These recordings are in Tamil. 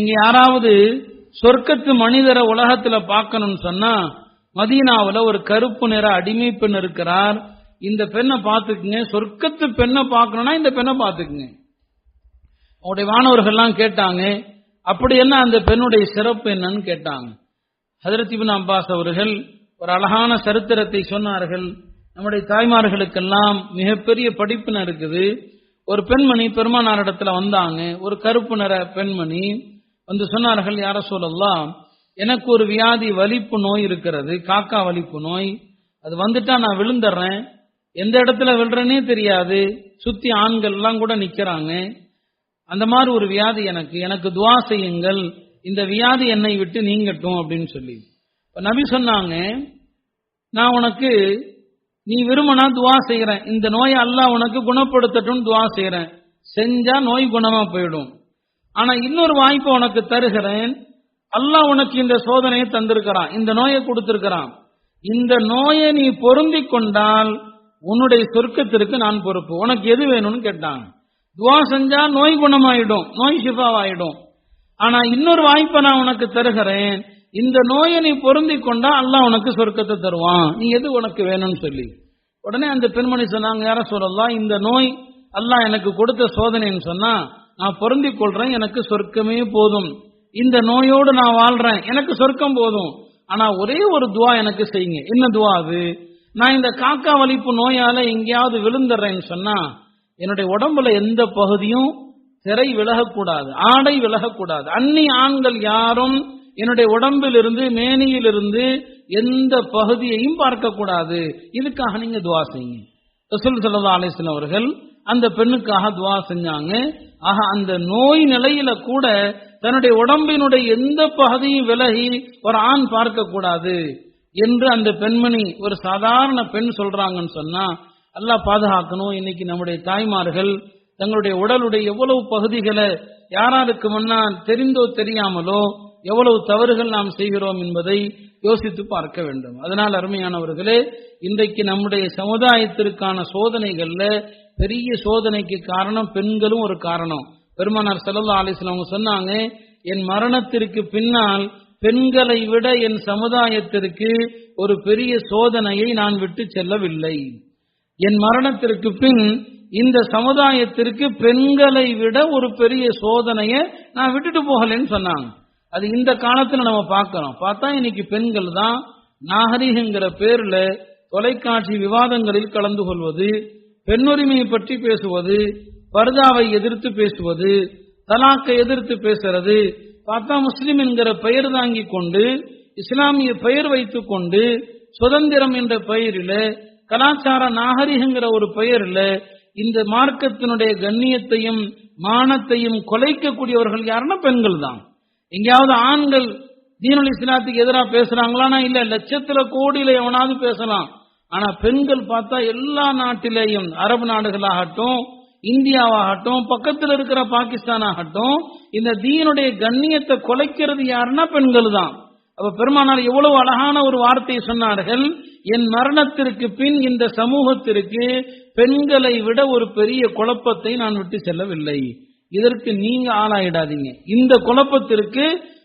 நீங்க யாராவது சொர்க்கத்து மனிதரை உலகத்துல பார்க்கணும்னு சொன்னா மதீனாவுல ஒரு கருப்பு நிற அடிமை பெண் இருக்கிறார். இந்த பெண்ணை பார்த்துக்குங்க. சொர்க்கத்து பெண்ணை பார்க்கணும்னா இந்த பெண்ணை பார்த்துக்குங்க. அவருடைய மாணவர்கள்லாம் கேட்டாங்க அப்படி என்ன அந்த பெண்ணுடைய சிறப்பு என்னன்னு கேட்டாங்க. ஹதரத்திபின் இப்னு அப்பாஸ் அவர்கள் ஒரு அழகான சரித்திரத்தை சொன்னார்கள். நம்முடைய தாய்மார்களுக்கெல்லாம் மிகப்பெரிய படிப்பின இருக்குது. ஒரு பெண்மணி பெருமானாரிடத்துல வந்தாங்க. ஒரு கருப்பு நிற பெண்மணி வந்து சொன்னார்கள் யார சொல்லலாம் எனக்கு ஒரு வியாதி வலிப்பு நோய் இருக்கிறது காக்கா வலிப்பு நோய். அது வந்துட்டா நான் விழுந்துடுறேன். எந்த இடத்துல விழுறேனே தெரியாது. சுத்தி ஆண்கள் எல்லாம் கூட நிக்கிறாங்க. அந்த மாதிரி ஒரு வியாதி எனக்கு. எனக்கு துவா செய்யுங்கள். இந்த வியாதி என்னை விட்டு நீங்கட்டும் அப்படின்னு சொல்லி. இப்ப நபி சொன்னாங்க நான் உனக்கு நீ விரும்பினா துவா செய்யறேன் இந்த நோயை அல்லா உனக்கு குணப்படுத்தட்டும் துவா செய்யறேன் செஞ்சா நோய் குணமா போயிடும். ஆனா இன்னொரு வாய்ப்பை உனக்கு தருகிறேன். அல்லாஹ் உனக்கு இந்த சோதனையை தந்திருக்கிறான். இந்த நோயை கொடுத்திருக்கிறான். இந்த நோயை நீ பொருந்தி கொண்டால் உன்னுடைய சொர்க்கத்திற்கு நான் பொறுப்பு. உனக்கு எது வேணும்னு கேட்டாங்க. துவா செஞ்சா நோய் குணமாயிடும். நோய் சிஃபாவாயிடும் ஆனா இன்னொரு வாய்ப்பை நான் உனக்கு தருகிறேன். இந்த நோயை நீ பொருந்தி கொண்டா அல்லாஹ் உனக்கு சொர்க்கத்தை தருவான். நீ எது உனக்கு வேணும்னு சொல்லி. உடனே அந்த பெண்மணி சொன்னாங்க யார சொல்லலாம் இந்த நோய் அல்லாஹ் எனக்கு கொடுத்த சோதனைன்னு சொன்னா நான் பொருந்திக் கொள்றேன் எனக்கு சொர்க்கமே போதும். இந்த நோயோடு நான் வாழ்றேன் எனக்கு சொர்க்கம் போதும். ஆனா ஒரே ஒரு துவா எனக்கு செய்யுங்க. என்ன துவா அது? நான் இந்த காக்கா வலிப்பு நோயால எங்கேயாவது விழுந்துடுறேன்னு சொன்னா என்னுடைய உடம்புல எந்த பகுதியும் திரை விலகக்கூடாது ஆடை விலகக்கூடாது. அந்நி ஆண்கள் யாரும் என்னுடைய உடம்பிலிருந்து மேனியிலிருந்து எந்த பகுதியையும் பார்க்கக்கூடாது. இதுக்காக நீங்க துவா செய்யுங்க. ரசூல் சல்லா அலிஸ்லாம் அவர்கள் அந்த பெண்ணுக்காக துவா செஞ்சாங்க. ஆக அந்த நோய் நிலையில கூட தன்னுடைய உடம்பினுடைய எந்த பகுதியும் விலகி ஒரு ஆண் பார்க்க கூடாது என்று அந்த பெண்மணி ஒரு சாதாரண பெண் சொல்றாங்கன்னு சொன்னா எல்லாம் பாதுகாக்கணும். இன்னைக்கு நம்முடைய தாய்மார்கள் தங்களுடைய உடலுடைய எவ்வளவு பகுதிகளை யாராருக்கு முன்னால் தெரிந்தோ தெரியாமலோ எவ்வளவு தவறுகள் நாம் செய்கிறோம் என்பதை யோசித்து பார்க்க வேண்டும். அதனால் அருமையானவர்களே இன்றைக்கு நம்முடைய சமுதாயத்திற்கான சோதனைகள்ல பெரிய சோதனைக்கு காரணம் பெண்களும் ஒரு காரணம். பெருமானார் செல்லல்லா அலிஸ்லாம் அவங்க சொன்னாங்க என் மரணத்திற்கு பின்னால் பெண்களை விட என் சமுதாயத்திற்கு ஒரு பெரிய சோதனையை நான் விட்டு செல்லவில்லை. என் மரணத்திற்கு பின் இந்த சமுதாயத்திற்கு பெண்களை விட ஒரு பெரிய சோதனையை நான் விட்டுட்டு போகலன்னு சொன்னாங்க. அது இந்த காலத்துல நம்ம பார்க்கிறோம். பார்த்தா இன்னைக்கு பெண்கள் தான் நாகரிகங்கிற பேர்ல தொலைக்காட்சி விவாதங்களில் கலந்து கொள்வது பெண்ணுரிமையை பற்றி பேசுவது பர்தாவை எதிர்த்து பேசுவது தலாக்கை எதிர்த்து பேசுறது பார்த்தா முஸ்லிம் என்கிற பெயர் தாங்கி கொண்டு இஸ்லாமிய பெயர் வைத்துக் கொண்டு சுதந்திரம் என்ற பெயரில கலாச்சார நாகரிகங்கிற ஒரு பெயரில் இந்த மார்க்கத்தினுடைய கண்ணியத்தையும் மானத்தையும் கொலைக்கக்கூடியவர்கள் யாருன்னா பெண்கள் தான். எங்கேயாவது ஆண்கள் தீனுல் இஸ்லாத்துக்கு எதிராக பேசுறாங்களானா? இல்ல லட்சத்துல கோடியில எவனாவது பேசலாம். ஆனா பெண்கள் பார்த்தா எல்லா நாட்டிலேயும் அரபு நாடுகளாகட்டும் இந்தியாவாகட்டும் பக்கத்தில் இருக்கிற பாகிஸ்தான் ஆகட்டும் இந்த தீனுடைய கண்ணியத்தை கொலைக்கிறது யாருன்னா பெண்கள் தான் அப்ப பெருமானார் எவ்வளவு அழகான ஒரு வார்த்தையை சொன்னார்கள். என் மரணத்திற்கு பின் இந்த சமூகத்திற்கு பெண்களை விட ஒரு பெரிய குழப்பத்தை நான் விட்டு செல்லவில்லை. இதற்கு நீங்க ஆளாயிடாதீங்க. இந்த குழப்பத்திற்கு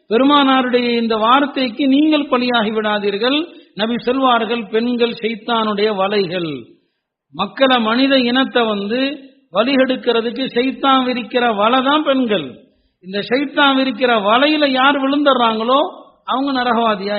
பெருமானாருடைய இந்த வார்த்தைக்கு நீங்கள் பலியாகி விடாதீர்கள். நபி சொல்வார்கள் பெண்கள் செய்தானுடைய வலைகள். மக்களை மனித இனத்தை வந்து வலிகெடுக்கிறதுக்கு செய்தான் விரிக்கிற வலை தான் பெண்கள். இந்த சைத்தான் விரிக்கிற வலையில யார் விழுந்துடுறாங்களோ அவங்க நரகவாதியா